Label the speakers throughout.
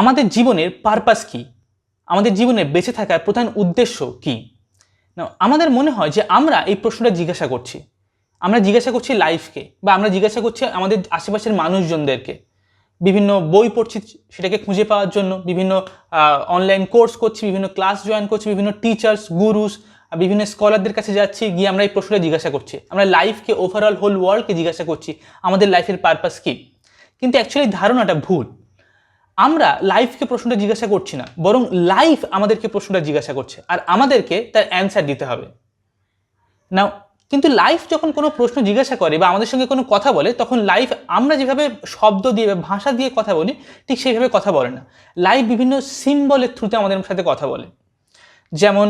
Speaker 1: আমাদের জীবনের পারপাস কি? আমাদের জীবনে বেঁচে থাকার প্রধান উদ্দেশ্য কি? না আমাদের মনে হয় যে আমরা এই প্রশ্নটা জিজ্ঞাসা করছি। আমরা জিজ্ঞাসা করছি লাইফকে বা আমরা জিজ্ঞাসা করছি আমাদের আশেপাশের মানুষজনদেরকে। বিভিন্ন বই পড়ছি সেটাকে খুঁজে পাওয়ার জন্য, বিভিন্ন অনলাইন কোর্স করছি, বিভিন্ন ক্লাস জয়েন করছি, বিভিন্ন টিচার্স গুরুস বিভিন্ন স্কলারদের কাছে যাচ্ছি, গিয়ে আমরা এই প্রশ্নটা জিজ্ঞাসা করছি। আমরা লাইফকে ওভারঅল হোল ওয়ার্ল্ডকে জিজ্ঞাসা করছি, আমাদের লাইফের পারপাস কী? কিন্তু অ্যাকচুয়ালি ধারণাটা ভুল। আমরা লাইফকে প্রশ্নটা জিজ্ঞাসা করছি না, বরং লাইফ আমাদেরকে প্রশ্নটা জিজ্ঞাসা করছে, আর আমাদেরকে তার অ্যান্সার দিতে হবে। না কিন্তু লাইফ যখন কোনো প্রশ্ন জিজ্ঞাসা করে বা আমাদের সঙ্গে কোনো কথা বলে, তখন লাইফ আমরা যেভাবে শব্দ দিয়ে বা ভাষা দিয়ে কথা বলি, ঠিক সেইভাবে কথা বলে না। লাইফ বিভিন্ন সিম্বলের থ্রুতে আমাদের সাথে কথা বলে। যেমন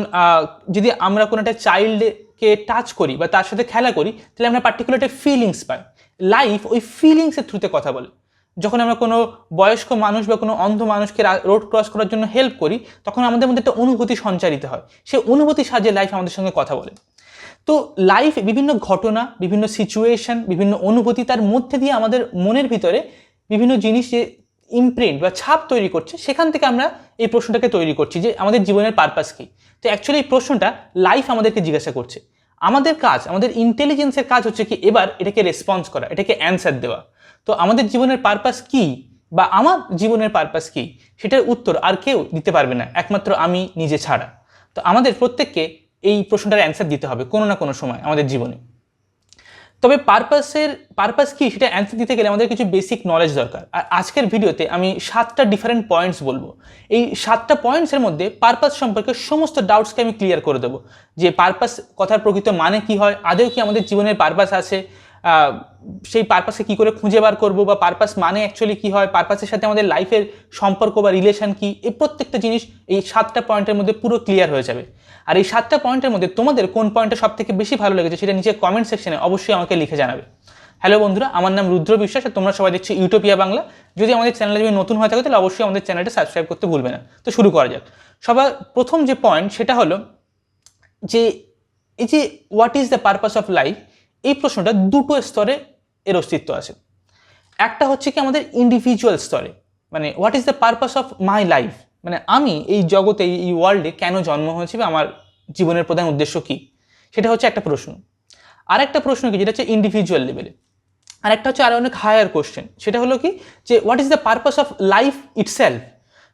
Speaker 1: যদি আমরা কোনো একটা চাইল্ডকে টাচ করি বা তার সাথে খেলা করি, তাহলে আমরা পার্টিকুলার একটা ফিলিংস পাই। লাইফ ওই ফিলিংসের থ্রুতে কথা বলে। যখন আমরা কোনো বয়স্ক মানুষ বা কোনো অন্ধ মানুষকে রোড ক্রস করার জন্য হেল্প করি, তখন আমাদের মধ্যে একটা অনুভূতি সঞ্চারিত হয়। সেই অনুভূতি সাহায্যে লাইফ আমাদের সঙ্গে কথা বলে। তো লাইফ বিভিন্ন ঘটনা, বিভিন্ন সিচুয়েশন বিভিন্ন অনুভূতি তার মধ্যে দিয়ে আমাদের মনের ভিতরে বিভিন্ন জিনিস যে ইমপ্রিন্ট বা ছাপ তৈরি করছে, সেখান থেকে আমরা এই প্রশ্নটাকে তৈরি করছি যে আমাদের জীবনের পারপাস কী? তো অ্যাকচুয়ালি এই প্রশ্নটা লাইফ আমাদেরকে জিজ্ঞাসা করছে। আমাদের কাজ, আমাদের ইন্টেলিজেন্সের কাজ হচ্ছে কি এবার এটাকে রেসপন্স করা, এটাকে অ্যান্সার দেওয়া। তো আমাদের জীবনের পারপাস কি বা আমার জীবনের পারপাস কি সেটার উত্তর আর কেউ দিতে পারবে না, একমাত্র আমি নিজে ছাড়া। তো আমাদের প্রত্যেককে এই প্রশ্নটার অ্যান্সার দিতে হবে কোনো না কোনো সময় আমাদের জীবনে। তবে পারপাসের পারপাস কি সেটা অ্যান্সার দিতে গেলে আমাদের কিছু বেসিক নলেজ দরকার। আর আজকের ভিডিওতে আমি সাতটা ডিফারেন্ট পয়েন্টস বলব। এই সাতটা পয়েন্টসের মধ্যে পারপাস সম্পর্কে সমস্ত ডাউটসকে আমি ক্লিয়ার করে দেবো। যে পারপাস কথার প্রকৃত মানে কি হয়? আদেও কি আমাদের জীবনের পারপাস আছে? সেই পারপাসকে কি করে খুঁজে বার করব বা পারপাস মানে অ্যাকচুয়ালি কি হয়? পারপাসের সাথে আমাদের লাইফের সম্পর্ক বা রিলেশন কি? এই প্রত্যেকটা জিনিস এই সাতটা পয়েন্টের মধ্যে পুরো ক্লিয়ার হয়ে যাবে। আর এই সাতটা পয়েন্টের মধ্যে তোমাদের কোন পয়েন্টটা সব থেকে বেশি ভালো লেগেছে সেটা নিচে কমেন্ট সেকশনে অবশ্যই আমাকে লিখে জানাবে। হ্যালো বন্ধুরা, আমার নাম রুদ্র বিশ্বাস আর তোমরা সবাই দেখছ ইউটোপিয়া বাংলা যদি আমাদের চ্যানেলে যদি নতুন হয়ে থাকে তাহলে অবশ্যই আমাদের চ্যানেলটা সাবস্ক্রাইব করতে ভুলবে না। তো শুরু করা যাক। সবার প্রথম যে পয়েন্ট সেটা হলো যে, এই যে what is the purpose of life এই প্রশ্নটা দুটো স্তরে এর অস্তিত্ব আছে। একটা হচ্ছে কি আমাদের ইন্ডিভিজুয়াল স্তরে মানে what is the purpose of my life মানে আমি এই জগতে, এই- ওয়ার্ল্ডে কেন জন্ম হয়েছি বা আমার জীবনের প্রধান উদ্দেশ্য কী? সেটা হচ্ছে একটা প্রশ্ন। আর একটা প্রশ্ন কি, যেটা হচ্ছে ইন্ডিভিজুয়াল লেভেলে আর একটা হচ্ছে আরও অনেক হায়ার কোশ্চেন সেটা হলো কি, যে what is the purpose of life itself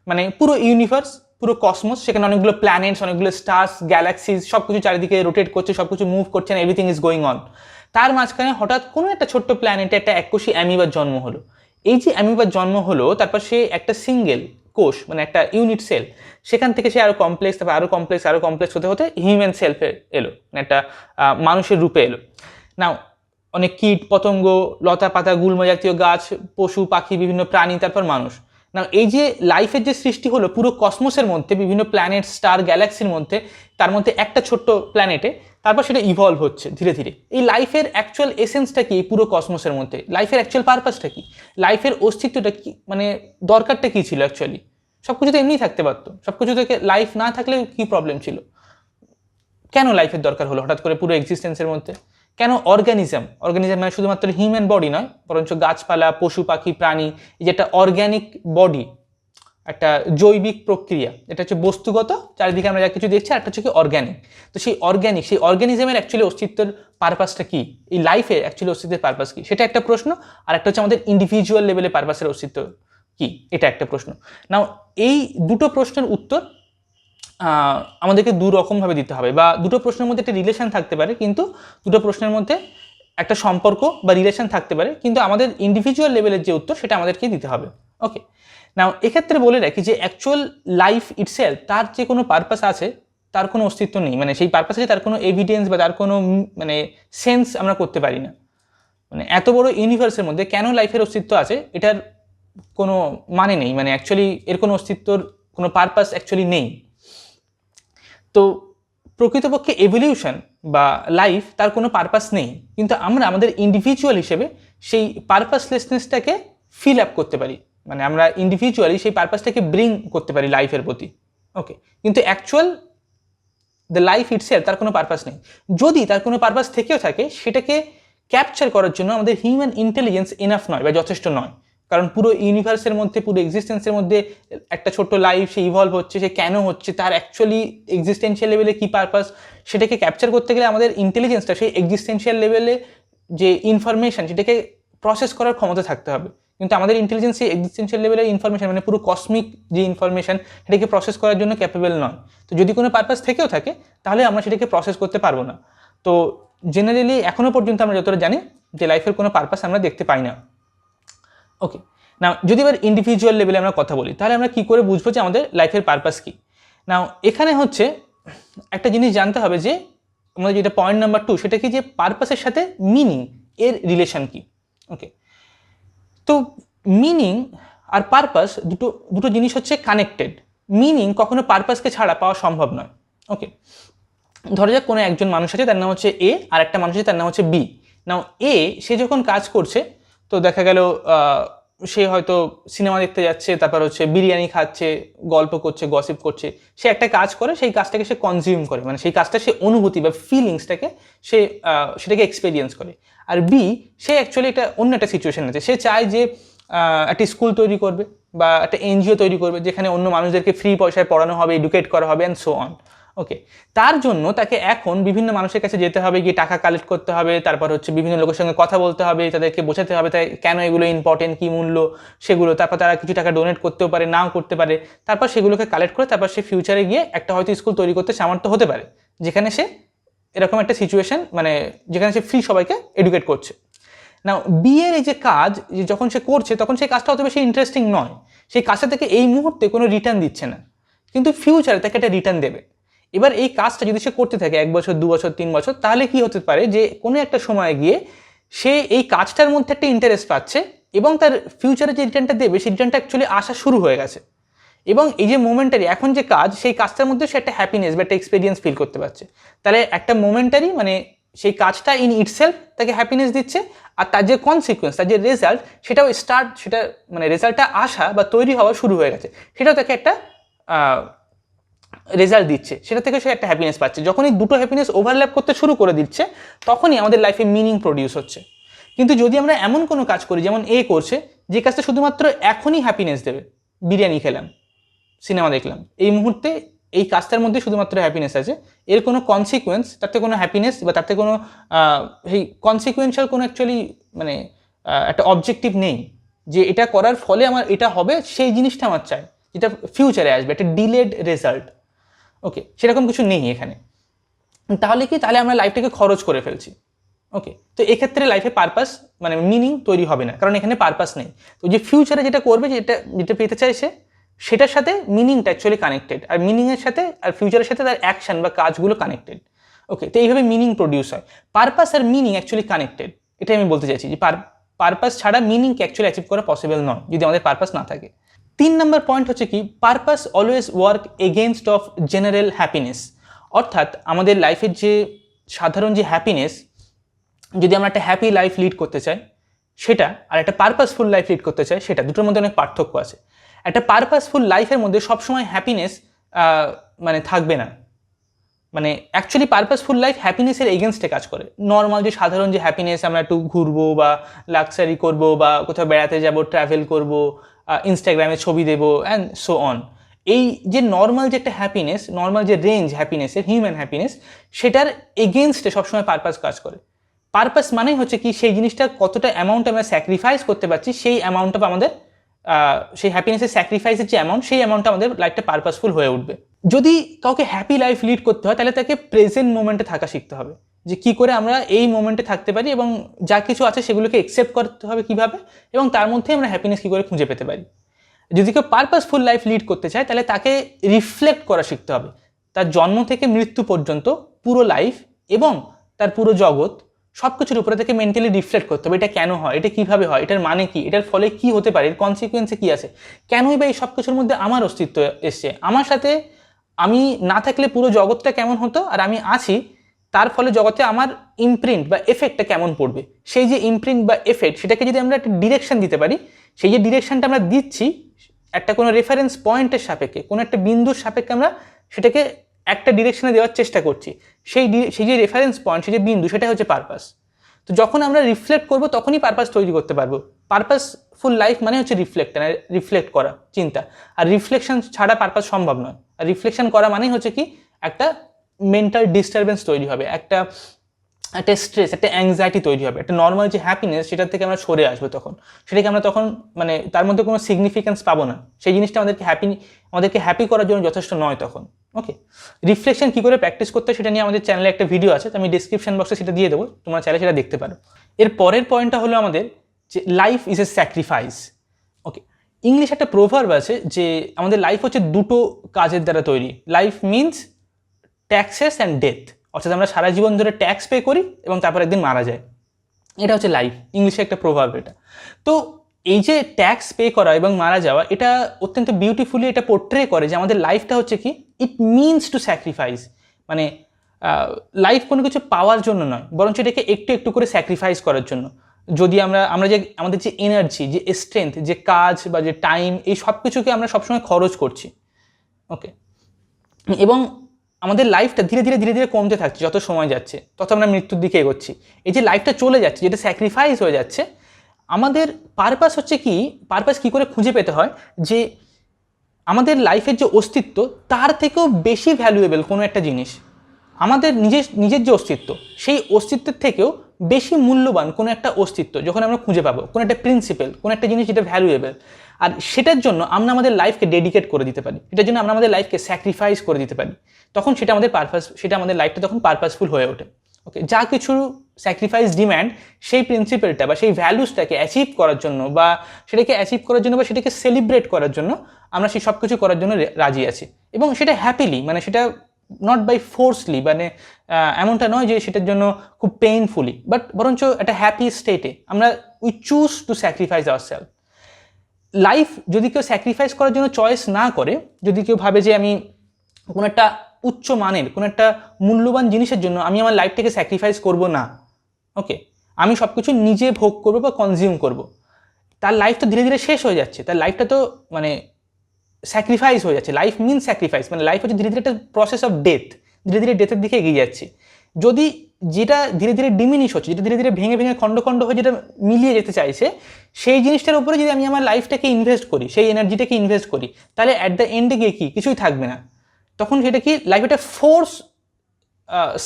Speaker 1: মানে পুরো ইউনিভার্স পুরো কসমস সেখানে অনেকগুলো প্ল্যানেটস অনেকগুলো স্টার্স গ্যালাক্সিজ সব কিছু চারিদিকে রোটেট করছে সব কিছু মুভ করছে এভরিথিং ইজ গোয়িং অন তার মাঝখানে হঠাৎ কোনো একটা ছোট্ট প্ল্যানেটে একটা এককোষী অ্যামিবার জন্ম হলো। এই যে অ্যামিবার জন্ম হলো, তারপর সে একটা সিঙ্গেল কোষ মানে একটা ইউনিট সেল সেখান থেকে সে আরও কমপ্লেক্স তারপর আরও কমপ্লেক্স আরও কমপ্লেক্স হতে হতে হিউম্যান সেলফে এলো মানে একটা মানুষের রূপে এলো। নাও অনেক কীট, পতঙ্গ লতা পাতা গুল্ম জাতীয় গাছ, পশু, পাখি, বিভিন্ন প্রাণী, তারপর মানুষ। না এই যে লাইফের যে সৃষ্টি হলো, পুরো কসমোসের মধ্যে, বিভিন্ন প্ল্যানেট স্টার গ্যালাক্সির মধ্যে, তার মধ্যে একটা ছোট্ট প্ল্যানেটে তারপর সেটা ইভলভ হচ্ছে ধীরে ধীরে। এই লাইফের অ্যাকচুয়াল এসেন্সটা কি? পুরো কসমোসের মধ্যে। লাইফের অ্যাকচুয়াল পারপাসটা কি? লাইফের অস্তিত্বটা কি? মানে দরকারটা কি ছিল অ্যাকচুয়ালি সব কিছু তো এমনিই থাকতে পারতো। সব কিছু থেকে লাইফ না থাকলে কি প্রবলেম ছিল? কেন লাইফের দরকার হলো হঠাৎ করে পুরো এক্সিস্টেন্সের মধ্যে? কেন অর্গানিজম? অর্গানিজম মানে শুধুমাত্র হিউম্যান বডি নয়, বরঞ্চ গাছপালা, পশু পাখি, প্রাণী, এই যে একটা অর্গ্যানিক বডি একটা জৈবিক প্রক্রিয়া, এটা হচ্ছে বস্তুগত, চারিদিকে আমরা যা কিছু দেখছি আর একটা হচ্ছে কি অর্গ্যানিক তো সেই অর্গ্যানিক সেই অর্গানিজমের অ্যাকচুয়ালি অস্তিত্বের পারপাসটা কি? এই লাইফের অ্যাকচুয়ালি অস্তিত্বের পারপাস কি? সেটা একটা প্রশ্ন, আর একটা হচ্ছে আমাদের ইন্ডিভিজুয়াল লেভেলে পারপাসের অস্তিত্ব কি? এটা একটা প্রশ্ন। নাও এই দুটো প্রশ্নের উত্তর আমাদেরকে দু রকমভাবে দিতে হবে বা দুটো প্রশ্নের মধ্যে একটা রিলেশন থাকতে পারে, কিন্তু দুটো প্রশ্নের মধ্যে একটা সম্পর্ক বা রিলেশন থাকতে পারে, কিন্তু আমাদের ইন্ডিভিজুয়াল লেভেলের যে উত্তর সেটা আমাদেরকে দিতে হবে ওকে নাও এক্ষেত্রে বলে রাখি যে অ্যাকচুয়াল লাইফ ইটসেলফ তার যে কোনো পারপাস আছে, তার কোনো অস্তিত্ব নেই। মানে সেই পারপাসে তার কোনো এভিডেন্স বা তার কোনো মানে সেন্স আমরা করতে পারি না। মানে এত বড় ইউনিভার্সের মধ্যে কেন লাইফের অস্তিত্ব আছে, এটার কোনো মানে নেই। মানে অ্যাকচুয়ালি এর কোনো অস্তিত্বর কোনো পারপাস অ্যাকচুয়ালি নেই। তো প্রকৃতপক্ষে এভলিউশন বা লাইফ তার কোনো পারপাস নেই। কিন্তু আমরা আমাদের ইন্ডিভিজুয়াল হিসেবে সেই পারপাসলেসনেসটাকে ফিল আপ করতে পারি। মানে আমরা ইন্ডিভিজুয়ালি সেই পারপাসটাকে ব্রিং করতে পারি লাইফের প্রতি। ওকে কিন্তু অ্যাকচুয়াল দ্য লাইফ ইটসেলফ তার কোনো পারপাস নেই। যদি তার কোনো পারপাস থেকেও থাকে, সেটাকে ক্যাপচার করার জন্য আমাদের হিউম্যান ইন্টেলিজেন্স এনাফ নয় বা যথেষ্ট নয়। কারণ পুরো ইউনিভার্সের মধ্যে, পুরো এক্সিস্টেন্সের মধ্যে একটা ছোট্ট লাইফ সে ইভলভ হচ্ছে, সে কেন হচ্ছে, তার অ্যাকচুয়ালি এক্সিস্টেন্সিয়াল লেভেলে কী পারপাস সেটাকে ক্যাপচার করতে গেলে আমাদের ইন্টেলিজেন্সটা সেই এক্সিস্টেন্সিয়াল লেভেলে যে ইনফরমেশন সেটাকে প্রসেস করার ক্ষমতা থাকতে হবে। কিন্তু আমাদের ইন্টেলিজেন্স এই এক্সিস্টেন্সিয়াল লেভেলের ইনফরমেশন মানে পুরো কসমিক যে ইনফরমেশন সেটাকে প্রসেস করার জন্য ক্যাপেবল নয়। তো যদি কোনো পারপাস থেকেও থাকে, তাহলে আমরা সেটাকে প্রসেস করতে পারব না। তো জেনারেলি এখনও পর্যন্ত আমরা যতটা জানি যে লাইফের কোনো পারপাস আমরা দেখতে পাই না। ওকে না যদি এবার ইন্ডিভিজুয়াল লেভেলে আমরা কথা বলি, তাহলে আমরা কী করে বুঝব যে আমাদের লাইফের পারপাস কী? নাও এখানে হচ্ছে একটা জিনিস জানতে হবে যে আমাদের যেটা পয়েন্ট নাম্বার টু সেটা কি যে পারপাসের সাথে মিনিং এর রিলেশন কি? ওকে তো মিনিং আর পারপাস দুটো দুটো জিনিস হচ্ছে কানেক্টেড মিনিং কখনো পারপাসকে ছাড়া পাওয়া সম্ভব নয়। ওকে ধরা যাক কোনো একজন মানুষ আছে, তার নাম হচ্ছে এ আর একটা মানুষ আছে, তার নাম হচ্ছে বি নাও এ সে যখন কাজ করছে তো দেখা গেল সে হয়তো সিনেমা দেখতে যাচ্ছে, তারপর হচ্ছে বিরিয়ানি খাচ্ছে, গল্প করছে গসিপ করছে। সে একটা কাজ করে, সেই কাজটাকে সে কনজিউম করে। মানে সেই কাজটা সে অনুভূতি বা ফিলিংসটাকে সে সেটাকে এক্সপেরিয়েন্স করে। আর বি সে অ্যাকচুয়ালি একটা অন্য একটা সিচুয়েশন আছে। সে চায় যে একটা স্কুল তৈরি করবে বা একটা এনজিও তৈরি করবে, যেখানে অন্য মানুষদেরকে ফ্রি পয়সায় পড়ানো হবে এডুকেট করা হবে অ্যান্ড সো অন ওকে তার জন্য তাকে এখন বিভিন্ন মানুষের কাছে যেতে হবে, গিয়ে টাকা কালেক্ট করতে হবে, তারপর হচ্ছে বিভিন্ন লোকের সঙ্গে কথা বলতে হবে, তাদেরকে বোঝাতে হবে তাই কেন এগুলো ইম্পর্টেন্ট কী মূল্য, সেগুলো, তারপর তারা কিছু টাকা ডোনেট করতেও পারে, নাও করতে পারে, তারপর সেগুলোকে কালেক্ট করে তারপর সে ফিউচারে গিয়ে একটা হয়তো স্কুল তৈরি করতে সামর্থ্য হতে পারে, যেখানে সে এরকম একটা সিচুয়েশন মানে যেখানে সে ফ্রি সবাইকে এডুকেট করছে। না বিয়ের এই যে কাজ যখন সে করছে, তখন সেই কাজটা অত বেশি ইন্টারেস্টিং নয়। সেই কাজটা থেকে এই মুহূর্তে কোনো রিটার্ন দিচ্ছে না। কিন্তু ফিউচারে তাকে একটা রিটার্ন দেবে। এবার এই কাজটা যদি সে করতে থাকে এক বছর, দু বছর, তিন বছর, তাহলে কি হতে পারে যে কোনো একটা সময় গিয়ে সে এই কাজটার মধ্যে একটা ইন্টারেস্ট পাচ্ছে এবং তার ফিউচারে যে রিটার্নটা দেবে সেই রিটার্নটা অ্যাকচুয়ালি আসা শুরু হয়ে গেছে। এবং এই যে মোমেন্টারি এখন যে কাজ, সেই কাজটার মধ্যে সে একটা হ্যাপিনেস বা একটা এক্সপিরিয়েন্স ফিল করতে পারছে। তাহলে একটা মোমেন্টারি মানে সেই কাজটা ইন ইটসেলফ তাকে হ্যাপিনেস দিচ্ছে আর তার যে কনসিকুয়েন্স তার যে রেজাল্ট সেটাও স্টার্ট সেটা মানে রেজাল্টটা আসা বা তৈরি হওয়া শুরু হয়ে গেছে। সেটাও তাকে একটা রেজাল্ট দিচ্ছে, সেটা থেকে সে একটা হ্যাপিনেস পাচ্ছে। যখন এই দুটো হ্যাপিনেস ওভারল্যাপ করতে শুরু করে দিচ্ছে, তখনই আমাদের লাইফে মিনিং প্রডিউস হচ্ছে। কিন্তু যদি আমরা এমন কোনো কাজ করি, যেমন এ করছে, যে কাজটা শুধুমাত্র এখনই হ্যাপিনেস দেবে, বিরিয়ানি খেলাম সিনেমা দেখলাম, এই মুহূর্তে এই কাজটার মধ্যে শুধুমাত্র হ্যাপিনেস আছে, এর কোনো কনসিকুয়েন্স তাতে কোনো হ্যাপিনেস বা তাতে কোনো এই কনসিকুয়েন্সিয়াল কোনো অ্যাকচুয়ালি মানে একটা অবজেক্টিভ নেই। যে এটা করার ফলে আমার, এটা হবে, সেই জিনিসটা আমার চাই, যেটা ফিউচারে আসবে, একটা ডিলেড রেজাল্ট ওকে সেরকম কিছু নেই এখানে। তাহলে কি? তাহলে আমরা লাইফটাকে খরচ করে ফেলছি। ওকে তো এক্ষেত্রে লাইফে পারপাস মানে মিনিং তৈরি হবে না, কারণ এখানে পারপাস নেই। তো যে ফিউচারে যেটা করবে, যেটা যেটা পেতে চাইছে সেটার সাথে মিনিংটা অ্যাকচুয়ালি কানেক্টেড আর মিনিংয়ের সাথে, আর ফিউচারের সাথে তার অ্যাকশন বা কাজগুলো কানেক্টেড ওকে তো এইভাবে মিনিং প্রডিউস হয়। পারপাস আর মিনিং অ্যাকচুয়ালি কানেক্টেড এটাই আমি বলতে চাইছি যে পারপাস ছাড়া মিনিংকে অ্যাকচুয়ালি অ্যাচিভ করা পসিবল নয়, যদি আমাদের পারপাস না থাকে। তিন নম্বর পয়েন্ট হচ্ছে কি purpose always work against of general happiness অর্থাৎ আমাদের লাইফের যে সাধারণ যে হ্যাপিনেস যদি আমরা একটা হ্যাপি লাইফ লিড করতে চাই, সেটা আর একটা পারপাসফুল লাইফ লিড করতে চাই, সেটা দুটোর মধ্যে অনেক পার্থক্য আছে। একটা পারপাসফুল লাইফের মধ্যে সবসময় হ্যাপিনেস মানে থাকবে না। মানে অ্যাকচুয়ালি পারপাসফুল লাইফ হ্যাপিনেসের এগেনস্টে কাজ করে। নর্মাল যে সাধারণ যে হ্যাপিনেস আমরা একটু ঘুরবো বা লাক্সারি করব বা কোথাও বেড়াতে যাব ট্রাভেল করব ইনস্টাগ্রামে ছবি দেবো অ্যান্ড সো অন এই যে নর্মাল যে একটা হ্যাপিনেস নর্মাল যে রেঞ্জ হ্যাপিনেসের হিউম্যান হ্যাপিনেস সেটার এগেনস্টে সবসময় পারপাস কাজ করে। পারপাস মানেই হচ্ছে কি, সেই জিনিসটা কতটা অ্যামাউন্ট আমরা স্যাক্রিফাইস করতে পারছি, সেই অ্যামাউন্টটা আমাদের সেই হ্যাপিনেসের স্যাক্রিফাইসের যে অ্যামাউন্ট সেই অ্যামাউন্টটা আমাদের লাইফটা পারপাসফুল হয়ে উঠবে। যদি কাউকে হ্যাপি লাইফ লিড করতে হয়, তাহলে তাকে প্রেজেন্ট মোমেন্টে থাকা শিখতে হবে। যে কি করে আমরা এই মোমেন্টে থাকতে পারি এবং যা কিছু আছে সেগুলোকে একসেপ্ট করতে হবে কীভাবে এবং তার মধ্যে আমরা হ্যাপিনেস কী করে খুঁজে পেতে পারি। যদি কেউ পারপাসফুল লাইফ লিড করতে চায়, তাহলে তাকে রিফ্লেক্ট করা শিখতে হবে। তার জন্ম থেকে মৃত্যু পর্যন্ত পুরো লাইফ এবং তার পুরো জগৎ সব কিছুর উপরে তাকে মেন্টালি রিফ্লেক্ট করতে হবে। এটা কেন হয়? এটা কীভাবে হয়? এটার মানে কি? এটার ফলে কি হতে পারে? এর কনসিকুয়েন্সে কী আছে? কেনই বা এই সব কিছুর মধ্যে আমার অস্তিত্ব এসছে? আমার সাথে আমি না থাকলে পুরো জগৎটা কেমন হতো? আর আমি আছি তার ফলে জগতে আমার ইমপ্রিন্ট বা এফেক্টটা কেমন পড়বে? সেই যে ইমপ্রিন্ট বা এফেক্ট সেটাকে যদি আমরা একটা ডিরেকশন দিতে পারি, সেই যে ডিরেকশনটা আমরা দিচ্ছি, একটা কোনো রেফারেন্স পয়েন্টের সাপেক্ষে, কোনো একটা বিন্দুর সাপেক্ষে আমরা সেটাকে একটা ডিরেকশনে দেওয়ার চেষ্টা করছি। সেই সেই যে রেফারেন্স পয়েন্ট সেই যে বিন্দু সেটা হচ্ছে পারপাস তো যখন আমরা রিফ্লেক্ট করব, তখনই পারপাস তৈরি করতে পারব। পারপাসফুল লাইফ মানে হচ্ছে রিফ্লেক্ট রিফ্লেক্ট করা, চিন্তা। আর রিফ্লেকশন ছাড়া পারপাস সম্ভব নয়। আর রিফ্লেকশন করা মানেই হচ্ছে কি? একটা মেন্টাল ডিস্টারবেন্স তৈরি হবে, একটা একটা স্ট্রেস একটা অ্যাংজাইটি তৈরি হবে, একটা নর্মাল যে হ্যাপিনেস সেটার থেকে আমরা সরে আসব তখন। সেটাকে আমরা তখন মানে তার মধ্যে কোনো সিগনিফিকেন্স পাবো না। সেই জিনিসটা আমাদেরকে হ্যাপি আমাদেরকে হ্যাপি করার জন্য যথেষ্ট নয় তখন ওকে রিফ্লেকশন কী করে প্র্যাকটিস করতে সেটা নিয়ে আমাদের চ্যানেলে একটা ভিডিও আছে, তো আমি ডিসক্রিপশন বক্সে সেটা দিয়ে দেবো, তোমরা চাইলে সেটা দেখতে পারো। এর পরের পয়েন্টটা হলো আমাদের যে life is a sacrifice okay English একটা প্রভার্ব আছে যে আমাদের লাইফ হচ্ছে দুটো কাজের দ্বারা তৈরি। Life means taxes and death অর্থাৎ আমরা সারা জীবন ধরে ট্যাক্স পে করি এবং তারপর একদিন মারা যায় এটা হচ্ছে লাইফ ইংলিশে একটা প্রভাব এটা। তো এই যে ট্যাক্স পে করা এবং মারা যাওয়া, এটা অত্যন্ত বিউটিফুলি এটা পোর্ট্রে করে যে আমাদের লাইফটা হচ্ছে কি ইট মিনস টু স্যাক্রিফাইস মানে লাইফ কোনো কিছু পাওয়ার জন্য নয়, বরঞ্চ এটাকে একটু একটু করে স্যাক্রিফাইস করার জন্য। যদি আমরা আমরা যে, আমাদের যে এনার্জি যে স্ট্রেংথ যে কাজ বা যে টাইম এই সব কিছুকে আমরা সবসময় খরচ করছি। ওকে এবং আমাদের লাইফটা ধীরে ধীরে ধীরে ধীরে কমতে থাকছে, যত সময় যাচ্ছে, তত আমরা মৃত্যুর দিকে এগোচ্ছি। এই যে লাইফটা চলে যাচ্ছে, যেটা স্যাক্রিফাইস হয়ে যাচ্ছে, আমাদের পারপাস হচ্ছে কি পারপাস কি করে খুঁজে পেতে হয়? যে আমাদের লাইফের যে অস্তিত্ব, তার থেকেও বেশি ভ্যালুয়েবল কোনো একটা জিনিস। আমাদের নিজের নিজের যে অস্তিত্ব, সেই অস্তিত্বের থেকেও বেশি মূল্যবান কোনো একটা অস্তিত্ব যখন আমরা খুঁজে পাবো, কোনো একটা প্রিন্সিপাল কোনো একটা জিনিস যেটা ভ্যালুয়েবল আর সেটার জন্য আমরা আমাদের লাইফকে ডেডিকেট করে দিতে পারি। এটার জন্য আমরা আমাদের লাইফকে স্যাক্রিফাইস করে দিতে পারি। তখন সেটা আমাদের পারপাস সেটা আমাদের লাইফটা তখন পারপাসফুল হয়ে ওঠে। ওকে যা কিছু স্যাক্রিফাইস ডিম্যান্ড সেই প্রিন্সিপালটা বা সেই ভ্যালুসটাকে অ্যাচিভ করার জন্য বা সেটাকে অ্যাচিভ করার জন্য বা সেটাকে সেলিব্রেট করার জন্য আমরা সেই সব কিছু করার জন্য রাজি আছি। এবং সেটা হ্যাপিলি মানে সেটা নট বাই ফোর্সলি মানে এমনটা নয় যে সেটার জন্য খুব পেইনফুলি বাট বরঞ্চ একটা হ্যাপি স্টেটে আমরা we choose to sacrifice our self life যদি কেউ স্যাক্রিফাইস করার জন্য চয়েস না করে, যদি কেউ ভাবে যে আমি কোনো একটা উচ্চ মানের, কোনো একটা মূল্যবান জিনিসের জন্য আমি আমার লাইফটাকে স্যাক্রিফাইস করব না। ওকে আমি সব কিছু নিজে ভোগ করব বা কনজিউম করব। তার লাইফ তো ধীরে ধীরে শেষ হয়ে যাচ্ছে। তার লাইফটা তো মানে স্যাক্রিফাইস হয়ে যাচ্ছে। লাইফ মিন স্যাক্রিফাইস মানে লাইফ হচ্ছে ধীরে ধীরে একটা প্রসেস অফ ডেথ ধীরে ধীরে ডেথের দিকে এগিয়ে যাচ্ছে। যদি যেটা ধীরে ধীরে ডিমিনিশ হচ্ছে, যেটা ধীরে ধীরে ভেঙে ভেঙে খণ্ড খণ্ড হয়ে যেটা মিলিয়ে যেতে চাইছে, সেই জিনিসটার উপরে যদি আমি আমার লাইফটাকে ইনভেস্ট করি, সেই এনার্জিটাকে ইনভেস্ট করি, তাহলে অ্যাট দ্য এন্ডে গিয়ে কি? কিছুই থাকবে না। তখন সেটা কি? লাইফ একটা ফোর্স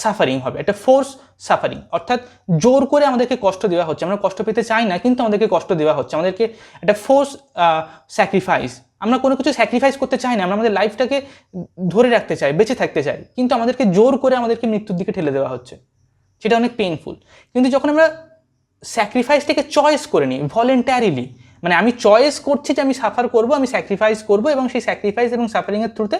Speaker 1: সাফারিং হবে। একটা ফোর্স সাফারিং অর্থাৎ জোর করে আমাদেরকে কষ্ট দেওয়া হচ্ছে। আমরা কষ্ট পেতে চাই না, কিন্তু আমাদেরকে কষ্ট দেওয়া হচ্ছে। আমাদেরকে একটা ফোর্স স্যাক্রিফাইস আমরা কোনো কিছু স্যাক্রিফাইস করতে চাই না। আমরা আমাদের লাইফটাকে ধরে রাখতে চাই, বেঁচে থাকতে চাই। কিন্তু আমাদেরকে জোর করে আমাদেরকে মৃত্যুর দিকে ঠেলে দেওয়া হচ্ছে। সেটা অনেক পেইনফুল কিন্তু যখন আমরা স্যাক্রিফাইসটাকে চয়েস করে নিই ভলেন্টারিলি মানে আমি চয়েস করছি যে আমি সাফার করব, আমি স্যাক্রিফাইস করব এবং সেই স্যাক্রিফাইস এবং সাফারিংয়ের থ্রুতে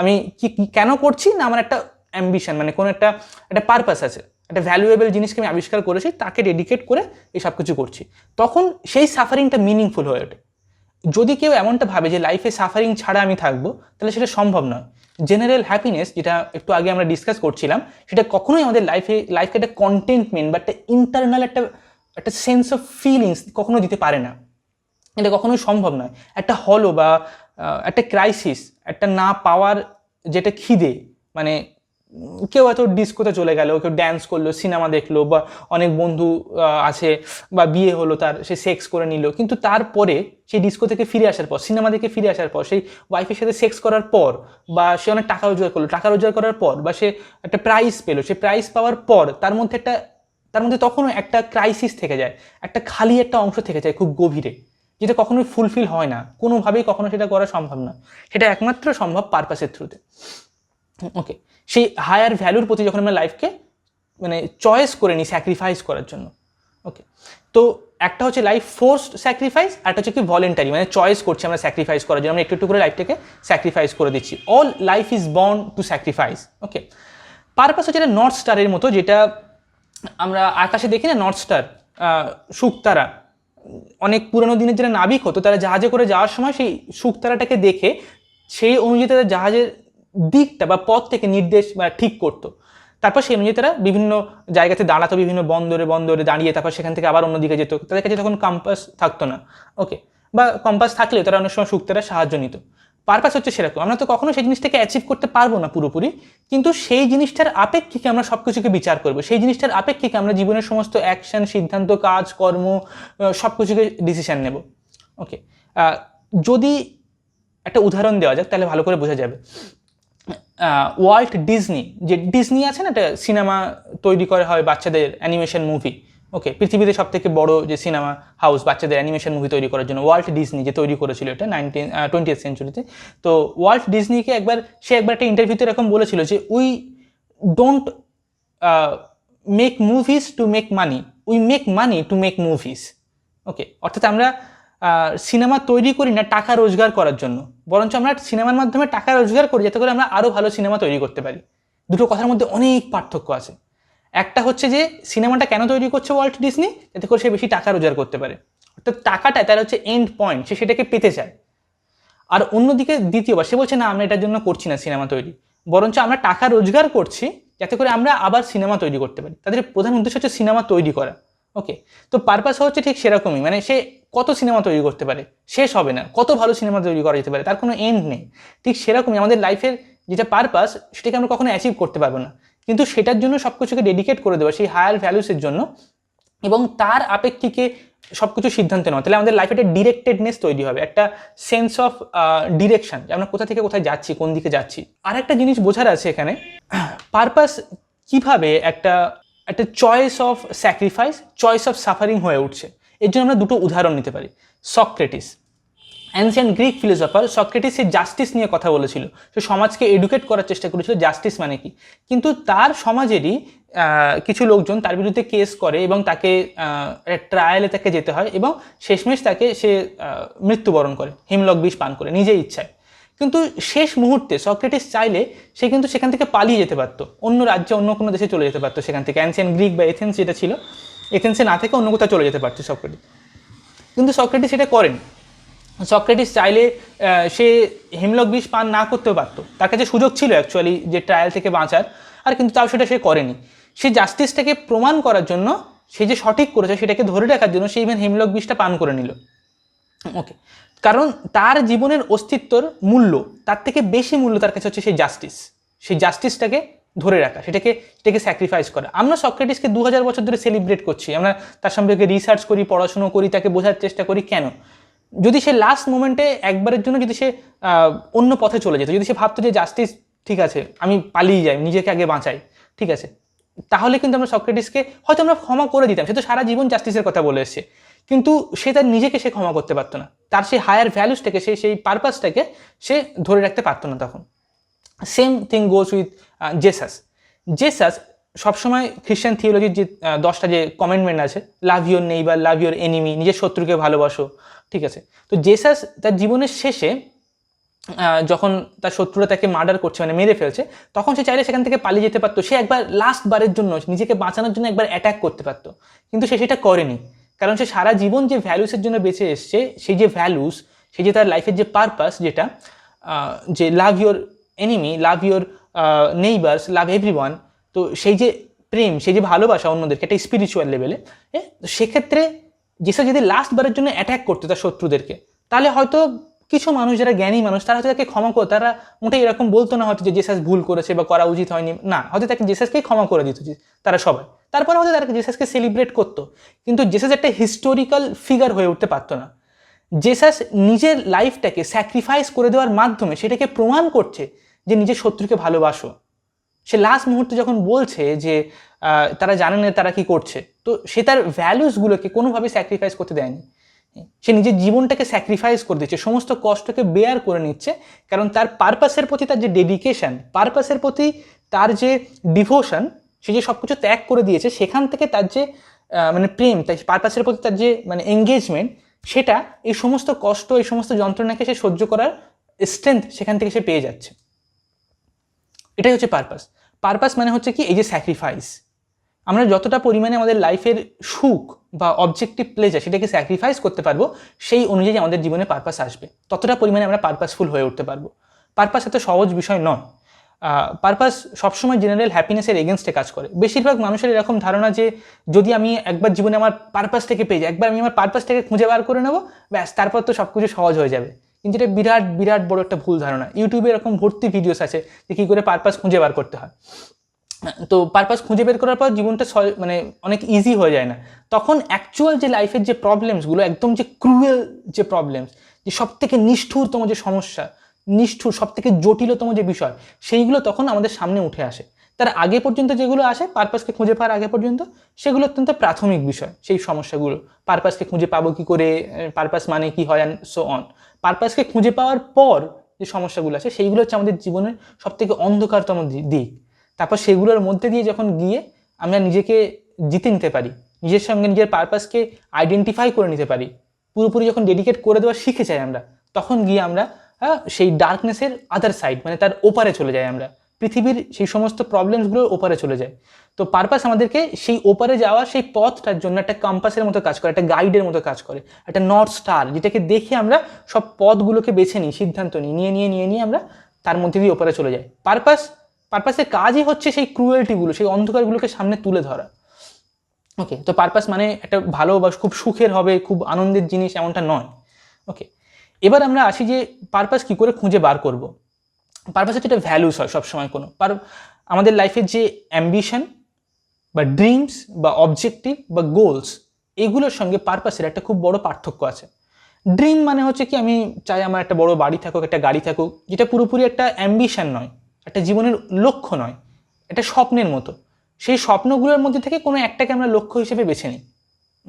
Speaker 1: আমি কি কেন করছি না আমার একটা অ্যাম্বিশন মানে কোনো একটা একটা পারপাস আছে, একটা ভ্যালুয়েবল জিনিসকে আমি আবিষ্কার করেছি, তাকে ডেডিকেট করে এই সব কিছু করছি। তখন সেই সাফারিংটা মিনিংফুল হয়ে ওঠে। যদি কেউ এমনটা ভাবে যে লাইফে সাফারিং ছাড়া আমি থাকব, তাহলে সেটা সম্ভব নয়। জেনারেল হ্যাপিনেস যেটা একটু আগে আমরা ডিসকাস করছিলাম, সেটা কখনোই আমাদের লাইফে লাইফকে একটা কন্টেন্টমেন্ট বা একটা ইন্টারনাল একটা একটা সেন্স অফ ফিলিংস কখনো দিতে পারে না। এটা কখনোই সম্ভব নয়। একটা হলো বা একটা ক্রাইসিস একটা না পাওয়ার যেটা খিদে মানে কেউ হয়তো ডিস্কোতে চলে গেল, কেউ ড্যান্স করল, সিনেমা দেখল বা অনেক বন্ধু আছে বা বিয়ে হলো তার, সে সেক্স করে নিল। কিন্তু তারপরে সেই ডিস্কো থেকে ফিরে আসার পর, সিনেমা থেকে ফিরে আসার পর, সেই ওয়াইফের সাথে সেক্স করার পর বা সে অনেক টাকা রোজগার করল, টাকা রোজগার করার পর বা সে একটা প্রাইজ পেল, সে প্রাইজ পাওয়ার পর তার মধ্যে একটা, তার মধ্যে তখনও একটা ক্রাইসিস থেকে যায়, একটা খালি একটা অংশ থেকে যায় খুব গভীরে। যেটা কখনোই ফুলফিল হয় না। কোনোভাবেই কখনো সেটা করা সম্ভব না। সেটা একমাত্র সম্ভব পারপাসের থ্রুতে ওকে সেই হায়ার ভ্যালুর প্রতি যখন আমরা লাইফকে মানে চয়েস করে নিই স্যাক্রিফাইস করার জন্য। ওকে তো একটা হচ্ছে লাইফ ফোর্সড স্যাক্রিফাইস একটা হচ্ছে কি ভলেন্টারি মানে চয়েস করছি আমরা স্যাক্রিফাইস করার জন্য। আমরা একটু একটু করে লাইফটাকে স্যাক্রিফাইস করে দিচ্ছি। All life is born to sacrifice okay purpose হচ্ছে এটা নর্থ স্টারের মতো, যেটা আমরা আকাশে দেখি না নর্থ স্টার শুকতারা। অনেক পুরনো দিনের যারা নাবিক হতো, তারা জাহাজে করে যাওয়ার সময় সেই শুকতারাটাকে দেখে সেই অনুযায়ী তারা জাহাজের দিকটা বা পথ থেকে নির্দেশ বা ঠিক করতো। তারপর সেই অনুযায়ী তারা বিভিন্ন জায়গাতে দাঁড়াতো, বিভিন্ন বন্দরে বন্দরে দাঁড়িয়ে তারপর সেখান থেকে আবার অন্যদিকে যেত। তাদের কাছে তখন কম্পাস থাকতো না। ওকে বা কম্পাস থাকলেও তারা অনেক সময় শুকতারা সাহায্য নিত। পারপাস হচ্ছে সেরকম। আমরা তো কখনো সেই জিনিসটাকে অ্যাচিভ করতে পারব না পুরোপুরি, কিন্তু সেই জিনিসটার আপেক্ষিকে আমরা সব কিছুকে বিচার করব। সেই জিনিসটার আপেক্ষিকে আমরা জীবনের সমস্ত অ্যাকশন সিদ্ধান্ত, কাজ, কর্ম সব কিছুকে ডিসিশান নেব। ওকে যদি একটা উদাহরণ দেওয়া যাক, তাহলে ভালো করে বোঝা যাবে। ওয়াল্ট ডিজনি যে ডিজনি আছে না, একটা সিনেমা তৈরি করা হয় বাচ্চাদের অ্যানিমেশন মুভি ওকে পৃথিবীতে সব থেকে বড় যে সিনেমা হাউস বাচ্চাদের অ্যানিমেশন মুভি তৈরি করার জন্য ওয়াল্ট ডিজনি যে তৈরি করেছিল এটা নাইনটিন টোয়েন্টি সেঞ্চুরিতে তো। ওয়াল্ট ডিজনিকে একবার, সে একবার একটা ইন্টারভিউতে এরকম বলেছিল যে we don't make movies to make money we make money to make movies okay অর্থাৎ আমরা সিনেমা তৈরি করি না টাকা রোজগার করার জন্য। বরঞ্চ আমরা সিনেমার মাধ্যমে টাকা রোজগার করি যাতে করে আমরা আরও ভালো সিনেমা তৈরি করতে পারি। দুটো কথার মধ্যে অনেক পার্থক্য আছে। একটা হচ্ছে যে সিনেমাটা কেন তৈরি করছে ওয়াল্ট ডিসনি যাতে করে সে বেশি টাকা রোজগার করতে পারে। অর্থাৎ টাকাটা তার হচ্ছে এন্ড পয়েন্ট সে সেটাকে পেতে চায়। আর অন্যদিকে দ্বিতীয়বার, সে বলছে, না, আমরা এটার জন্য করছি না সিনেমা তৈরি। বরঞ্চ আমরা টাকা রোজগার করছি যাতে করে আমরা আবার সিনেমা তৈরি করতে পারি। তাদের প্রধান উদ্দেশ্য হচ্ছে সিনেমা তৈরি করা। ওকে তো পারপাস হচ্ছে ঠিক সেরকমই। মানে সে কত সিনেমা তৈরি করতে পারে? শেষ হবে না। কত ভালো সিনেমা তৈরি করা যেতে পারে? তার কোনো এন্ড নেই। ঠিক সেরকমই আমাদের লাইফের যেটা পারপাস সেটাকে আমরা কখনো অ্যাচিভ করতে পারব না। কিন্তু সেটার জন্য সব কিছুকে ডেডিকেট করে দেওয়া, সেই হায়ার ভ্যালুসের জন্য। এবং তার আপেক্ষিকে সব কিছু সিদ্ধান্ত নেওয়া। তাহলে আমাদের লাইফে একটা ডিরেক্টেডনেস তৈরি হবে, একটা সেন্স অফ ডিরেকশন যে আমরা কোথা থেকে কোথায় যাচ্ছি, কোন দিকে যাচ্ছি। আর একটা জিনিস বোঝার আছে এখানে পারপাস কীভাবে একটা একটা choice of sacrifice choice of suffering হয়ে উঠছে। এর জন্য আমরা দুটো উদাহরণ নিতে পারি। Socrates ancient Greek philosopher Socrates সে জাস্টিস নিয়ে কথা বলেছিল। সে সমাজকে এডুকেট করার চেষ্টা করেছিল জাস্টিস মানে কি? কিন্তু তার সমাজেরই কিছু লোকজন তার বিরুদ্ধে কেস করে এবং তাকে ট্রায়ালে তাকে যেতে হয় এবং শেষমেশ তাকে সে মৃত্যুবরণ করে, হিমলক বিষ পান করে, নিজেই ইচ্ছায়। কিন্তু শেষ মুহূর্তে সক্রেটিস চাইলে সে কিন্তু সেখান থেকে পালিয়ে যেতে পারতো। অন্য রাজ্যে, অন্য কোনো দেশে চলে যেতে পারতো সেখান থেকে। অ্যান্সিয়ান গ্রিক বা এথেন্স যেটা ছিল এথেন্সে না থেকে অন্য কোথাও চলে যেতে পারতো সক্রেটিস কিন্তু সক্রেটিস সেটা করেন। সক্রেটিস চাইলে সে হিমলক বিষ পান না করতেও পারতো। তার কাছে সুযোগ ছিল অ্যাকচুয়ালি যে ট্রায়াল থেকে বাঁচার, আর কিন্তু তাও সেটা সে করেনি। সে জাস্টিসটাকে প্রমাণ করার জন্য সে যে সঠিক করেছে সেটাকে ধরে রাখার জন্য সে ইভেন হিমলক বিষটা পান করে নিল। ওকে কারণ তার জীবনের অস্তিত্বর মূল্য, তার থেকে বেশি মূল্য তার কাছে হচ্ছে সেই জাস্টিস সেই জাস্টিসটাকে ধরে রাখা, সেটাকে সেটাকে স্যাক্রিফাইস করা। আমরা সক্রেটিসকে দু হাজার বছর ধরে সেলিব্রেট করছি। আমরা তার সম্পর্কে রিসার্চ করি, পড়াশুনো করি, তাকে বোঝার চেষ্টা করি কেন? যদি সে লাস্ট মোমেন্টে একবারের জন্য যদি সে অন্য পথে চলে যেত, যদি সে ভাবতো যে জাস্টিস ঠিক আছে, আমি পালিয়ে যাই, নিজেকে আগে বাঁচাই, ঠিক আছে, তাহলে কিন্তু আমরা সক্রেটিসকে হয়তো আমরা ক্ষমা করে দিতাম। সে তো সারা জীবন জাস্টিসের কথা বলে এসছে। কিন্তু সে তার নিজেকে সে ক্ষমা করতে পারতো না। তার সেই হায়ার ভ্যালুসটাকে সে সেই পারপাসটাকে সে ধরে রাখতে পারতো না তখন। Same thing goes with Jesus Jesus সবসময় খ্রিস্টান থিওলজির যে দশটা যে কমেন্টমেন্ট আছে love your neighbour love your enemy নিজের শত্রুকে ভালোবাসো, ঠিক আছে? তো জেসাস তার জীবনের শেষে যখন তার শত্রুরা তাকে মার্ডার করছে মানে মেরে ফেলছে, তখন সে চাইলে সেখান থেকে পালিয়ে যেতে পারতো। সে একবার লাস্ট বারের জন্য, নিজেকে বাঁচানোর জন্য একবার অ্যাটাক করতে পারতো। কিন্তু সে সেটা করেনি। কারণ সে সারা জীবন যে ভ্যালুসের জন্য বেঁচে এসছে, সেই যে ভ্যালুস সেই যে তার লাইফের যে পারপাস যেটা যে love your enemy love your neighbours love every তো সেই যে প্রেম, সেই যে ভালোবাসা অন্যদেরকে, একটা স্পিরিচুয়াল লেভেলে তো সেক্ষেত্রে যেসব যদি লাস্ট বারের জন্য অ্যাট্যাক করতো তার শত্রুদেরকে, তাহলে হয়তো কিছু মানুষ যারা জ্ঞানী মানুষ, তারা হয়তো তাকে ক্ষমা করতো তারা মোটেই এরকম বলতো না হয়তো যে জেসাস ভুল করেছে বা করা উচিত হয়নি, না, হয়তো তাকে জেসাসকেই ক্ষমা করে দিত তারা সবাই। তারপরে হয়তো তারা জেসাসকে সেলিব্রেট করতো, কিন্তু জেসাস একটা হিস্টোরিক্যাল ফিগার হয়ে উঠতে পারতো না। জেসাস নিজের লাইফটাকে স্যাক্রিফাইস করে দেওয়ার মাধ্যমে সেটাকে প্রমাণ করছে যে নিজের শত্রুকে ভালোবাসো। সে লাস্ট মুহূর্তে যখন বলছে যে তারা জানে না তারা কি করছে, তো সে তার ভ্যালুসগুলোকে কোনোভাবে স্যাক্রিফাইস করতে দেয়নি। সে নিজের জীবনটাকে স্যাক্রিফাইস করে দিচ্ছে, সমস্ত কষ্টকে বেয়ার করে নিচ্ছে, কারণ তার পারপাসের প্রতি তার যে ডেডিকেশন পারপাসের প্রতি তার যে ডিভোশন সে যে সব কিছু ত্যাগ করে দিয়েছে, সেখান থেকে তার যে মানে প্রেম, তাই পারপাসের প্রতি তার যে মানে এঙ্গেজমেন্ট সেটা এই সমস্ত কষ্ট, এই সমস্ত যন্ত্রণাকে সে সহ্য করার স্ট্রেংথ সেখান থেকে সে পেয়ে যাচ্ছে। এটাই হচ্ছে পারপাস পারপাস মানে হচ্ছে কি, এই যে স্যাক্রিফাইস আমরা যতটা পরিমাণে আমাদের লাইফের সুখ বা অবজেক্টিভ প্লেজার সেটাকে স্যাক্রিফাইস করতে পারব, সেই অনুযায়ী আমাদের জীবনে পারপাস আসবে। ততটা পরিমাণে আমরা পারপাসফুল হয়ে উঠতে পারব। পারপাস এত সহজ বিষয় নয়। পারপাস সবসময় জেনারেল হ্যাপিনেসের এগেনস্টে কাজ করে। বেশিরভাগ মানুষের এরকম ধারণা যে, যদি আমি একবার জীবনে আমার পারপাসটাকে পেয়ে যাই, একবার আমি আমার পারপাসটাকে খুঁজে বার করে নেব, ব্যাস, তারপর তো সব কিছু সহজ হয়ে যাবে। কিন্তু এটা বিরাট বিরাট বড় একটা ভুল ধারণা। ইউটিউবে এরকম ভর্তি ভিডিওস আছে যে কী করে পারপাস খুঁজে বার করতে হয়। তো পারপাস খুঁজে বের করার পর জীবনটা মানে অনেক ইজি হয়ে যায় না। তখন অ্যাকচুয়াল যে লাইফের যে প্রবলেমসগুলো একদম যে ক্রুয়েল যে প্রবলেমস যে সব থেকে নিষ্ঠুরতম যে সমস্যা, নিষ্ঠুর সব থেকে জটিলতম যে বিষয়, সেইগুলো তখন আমাদের সামনে উঠে আসে। তার আগে পর্যন্ত যেগুলো আসে পারপাসকে খুঁজে পাওয়ার আগে পর্যন্ত, সেগুলো অত্যন্ত প্রাথমিক বিষয়, সেই সমস্যাগুলো। পারপাসকে খুঁজে পাবো কি করে পারপাস মানে কি হয় অ্যান্ড সো অন পারপাসকে খুঁজে পাওয়ার পর যে সমস্যাগুলো আছে সেইগুলো হচ্ছে আমাদের জীবনের সব থেকে অন্ধকারতম দিক। তারপর সেগুলোর মধ্যে দিয়ে যখন গিয়ে আমরা নিজেকে জিতে নিতে পারি, নিজের সঙ্গে নিজের পারপাসকে আইডেন্টিফাই করে নিতে পারি, পুরোপুরি যখন ডেডিকেট করে দেওয়া শিখে যাই আমরা, তখন গিয়ে আমরা সেই ডার্কনেসের আদার সাইড মানে তার ওপারে চলে যাই আমরা। পৃথিবীর সেই সমস্ত প্রবলেমসগুলোর ওপারে চলে যায়। তো পারপাস আমাদেরকে সেই ওপারে যাওয়া, সেই পথটার জন্য একটা কম্পাসের মতো কাজ করে, একটা গাইডের মতো কাজ করে, একটা নর্থ স্টার যেটাকে দেখে আমরা সব পথগুলোকে বেছে নিই, সিদ্ধান্ত নিই, নিয়ে নিয়ে নিয়ে নিয়ে আমরা তার মধ্যে দিয়ে ওপারে চলে যাই। পারপাস পারপাসের কাজই হচ্ছে সেই ক্রুয়েলটিগুলো সেই অন্ধকারগুলোকে সামনে তুলে ধরা। ওকে তো পারপাস মানে একটা ভালো বা খুব সুখের হবে, খুব আনন্দের জিনিস এমনটা নয়। ওকে এবার আমরা আসি যে পারপাস কী করে খুঁজে বার করব। পারপাস হচ্ছে একটা ভ্যালুস হয় সবসময় কোনো। পার আমাদের লাইফের যে অ্যাম্বিশন বা ড্রিমস বা অবজেক্টিভ বা গোলস এগুলোর সঙ্গে পারপাসের একটা খুব বড় পার্থক্য আছে। ড্রিম মানে হচ্ছে কি, আমি চাই আমার একটা বড় বাড়ি থাকুক, একটা গাড়ি থাকুক, যেটা পুরোপুরি একটা অ্যাম্বিশন নয়, একটা জীবনের লক্ষ্য নয়, একটা স্বপ্নের মতো। সেই স্বপ্নগুলোর মধ্যে থেকে কোনো একটাকে আমরা লক্ষ্য হিসেবে বেছে নিই।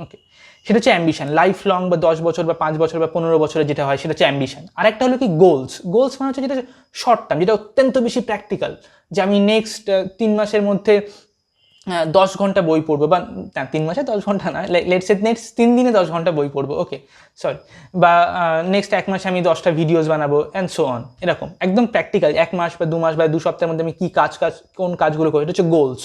Speaker 1: ওকে সেটা হচ্ছে অ্যাম্বিশন লাইফ লং বা দশ বছর বা পাঁচ বছর বা পনেরো বছরের যেটা হয়, সেটা হচ্ছে অ্যাম্বিশন আর একটা হলো কি গোলস গোলস মানে হচ্ছে যেটা শর্ট টার্ম যেটা অত্যন্ত বেশি প্র্যাকটিক্যাল যে আমি নেক্সট তিন মাসের মধ্যে দশ ঘণ্টা বই পড়ব বা তিন মাসে দশ ঘণ্টা না লেটস নেক্সট তিন দিনে দশ ঘণ্টা বই পড়ব ওকে সরি বা নেক্সট এক মাসে আমি দশটা ভিডিওস বানাবো অ্যান্ড সো অন এরকম, একদম প্র্যাকটিক্যাল এক মাস বা দু মাস বা দু সপ্তাহের মধ্যে আমি কী কাজ কাজ, কোন কাজগুলো করি, এটা হচ্ছে গোলস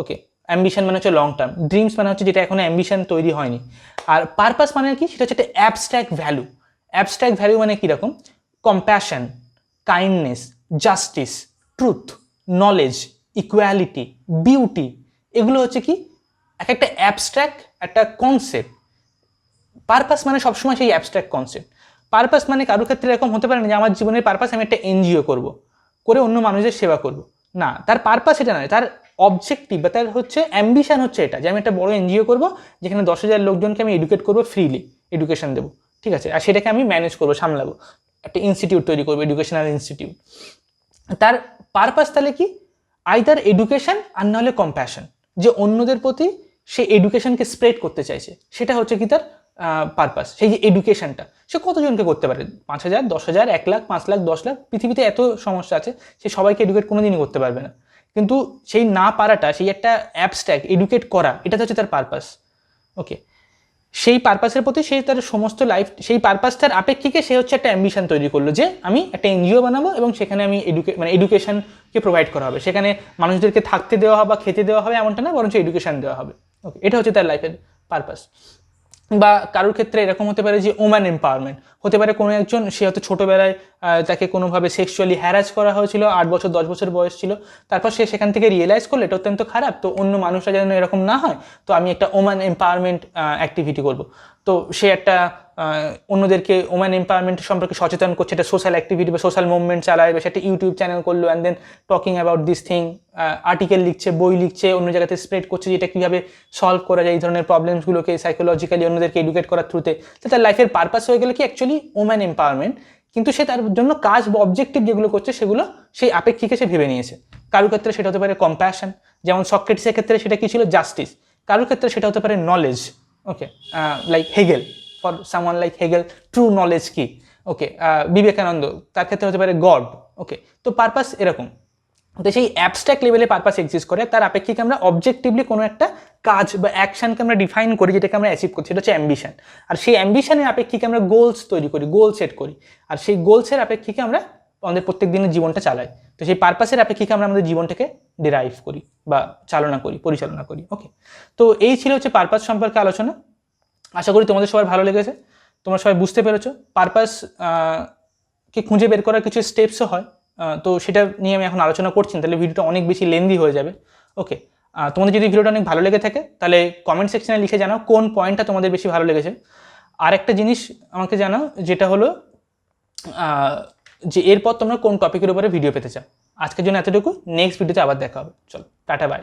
Speaker 1: ওকে অ্যাম্বিশন মানে হচ্ছে লং টার্ম ড্রিমস মানে হচ্ছে যেটা এখনও অ্যাম্বিশন তৈরি হয়নি। আর পারপাস মানে কি? সেটা হচ্ছে একটা অ্যাবস্ট্র্যাক্ট ভ্যালু অ্যাবস্ট্র্যাক্ট ভ্যালু মানে কীরকম compassion kindness justice truth knowledge equality beauty এগুলো হচ্ছে কি? এক একটা অ্যাবস্ট্র্যাক্ট একটা কনসেপ্ট পারপাস মানে সবসময় সেই অ্যাবস্ট্র্যাক্ট কনসেপ্ট পারপাস মানে কারোর ক্ষেত্রে এরকম হতে পারে না যে আমার জীবনের পারপাস আমি একটা এনজিও করব। করে অন্য মানুষের সেবা করব। না, তার পারপাস এটা নয়। তার অবজেক্টিভ বা তার হচ্ছে অ্যাম্বিশান হচ্ছে এটা, যে আমি একটা বড় এনজিও করব, যেখানে দশ হাজার লোকজনকে আমি এডুকেট করব ফ্রিলি এডুকেশন দেবো, ঠিক আছে? আর সেটাকে আমি ম্যানেজ করব, সামলাবো। একটা ইনস্টিটিউট তৈরি করব এডুকেশনাল ইনস্টিটিউট তার পারপাস তাহলে কি? আইদার এডুকেশন আর নাহলে কম্প্যাশন যে অন্যদের প্রতি সে এডুকেশনকে স্প্রেড করতে চাইছে। সেটা হচ্ছে কি তার পারপাস সেই যে এডুকেশনটা সে কতজনকে করতে পারে? পাঁচ হাজার, দশ হাজার, এক লাখ, পাঁচ লাখ, দশ লাখ? পৃথিবীতে এত সমস্যা আছে, সে সবাইকে এডুকেট কোনোদিনই করতে পারবে না। কিন্তু সেই না পারাটা, সেই একটা অ্যাবস্ট্যাক এডুকেট করা এটা হচ্ছে তার পারপাস ওকে সেই পারপাসের প্রতি সে তার সমস্ত লাইফ সেই পারপাসটার আপেক্ষিকে সে হচ্ছে একটা অ্যাম্বিশন তৈরি করল যে, আমি একটা এনজিও বানাবো এবং সেখানে আমি এডুকে মানে এডুকেশনকে প্রোভাইড করা হবে। সেখানে মানুষদেরকে থাকতে দেওয়া হবে বা খেতে দেওয়া হবে এমনটা না, বরঞ্চ এডুকেশন দেওয়া হবে। ওকে এটা হচ্ছে তার লাইফের পারপাস বা কারোর ক্ষেত্রে এরকম হতে পারে যে ওম্যান এম্পাওয়ারমেন্ট হতে পারে কোনো একজন, সে হয়তো ছোটোবেলায় তাকে কোনোভাবে সেক্সুয়ালি হ্যারাস করা হয়েছিল, আট বছর, দশ বছর বয়স ছিল। তারপর সে সেখান থেকে রিয়েলাইজ করল, এটা অত্যন্ত খারাপ, তো অন্য মানুষরা যেন এরকম না হয়, তো আমি একটা ওম্যান এম্পাওয়ারমেন্ট অ্যাক্টিভিটি করব। তো সে একটা অন্যদেরকে ওম্যান এম্পাওয়ারমেন্ট সম্পর্কে সচেতন করছে একটা সোশ্যাল অ্যাক্টিভিটি বা সোশ্যাল মুভমেন্ট চালায় বা সেটা ইউটিউব চ্যানেল করল and then talking about this thing article লিখছে, বই লিখছে, অন্য জায়গাতে স্প্রেড করছে যে এটা কীভাবে সলভ করা যায় এই ধরনের প্রবলেমসগুলোকে সাইকোলজিক্যালি অন্যদেরকে এডুকেট করার থ্রুতে তো। তার লাইফের পারপাস হয়ে গেলো কি অ্যাকচুয়ালি ওম্যান এম্পাওয়ারমেন্ট কিন্তু সে তার জন্য কাজ বা অবজেক্টিভ যেগুলো করছে সেগুলো সেই আপেক্ষিকে সে ভেবে নিয়েছে। কারোর ক্ষেত্রে সেটা হতে পারে কম্প্যাশন যেমন সক্রেটিসের ক্ষেত্রে সেটা কি ছিল? জাস্টিস কারোর ক্ষেত্রে সেটা হতে পারে knowledge okay like Hegel for someone like Hegel true knowledge কি? ওকে বিবেকানন্দ, তার ক্ষেত্রে হতে পারে গড ওকে তো পারপাস এরকম। তো সেই অ্যাবস্ট্রাক্ট লেভেলে পারপাস এক্সিস্ট করে, তার আপেক্ষিক আমরা অবজেক্টিভলি কোনো একটা কাজ বা অ্যাকশনকে আমরা ডিফাইন করি, যেটাকে আমরা অ্যাচিভ করছি, সেটা হচ্ছে অ্যাম্বিশন আর সেই অ্যাম্বিশনের আপেক্ষিকে আমরা গোলস তৈরি করি গোল সেট করি। আর সেই গোলসের আপেক্ষিকে আমরা আমাদের প্রত্যেক দিনের জীবনটা চালাই। তো সেই পারপাসের আপেক্ষিকে আমরা আমাদের জীবনটাকে ডিরাইভ করি বা চালনা করি, পরিচালনা করি ওকে তো এই ছিল হচ্ছে পারপাস সম্পর্কে আলোচনা। আশা করি তোমাদের সবার ভালো লেগেছে। তোমরা সবাই বুঝতে পেরেছ। পারপাস কে খুঁজে বের করার কিছু স্টেপসও হয়। তো সেটা নিয়ে আমি এখন আলোচনা করছি তাহলে ভিডিওটা অনেক বেশি লেন্দি হয়ে যাবে। ওকে তোমাদের যদি ভিডিওটা অনেক ভালো লেগে থাকে, তাহলে কমেন্ট সেকশানে লিখে জানাও কোন পয়েন্টটা তোমাদের বেশি ভালো লেগেছে। আর একটা জিনিস আমাকে জানাও, যেটা হলো যে এরপর তোমরা কোন টপিকের উপরে ভিডিও পেতে চাও। আজকের জন্য এতটুকু। নেক্সট ভিডিওতে আবার দেখা হবে। চলো, টাটা বাই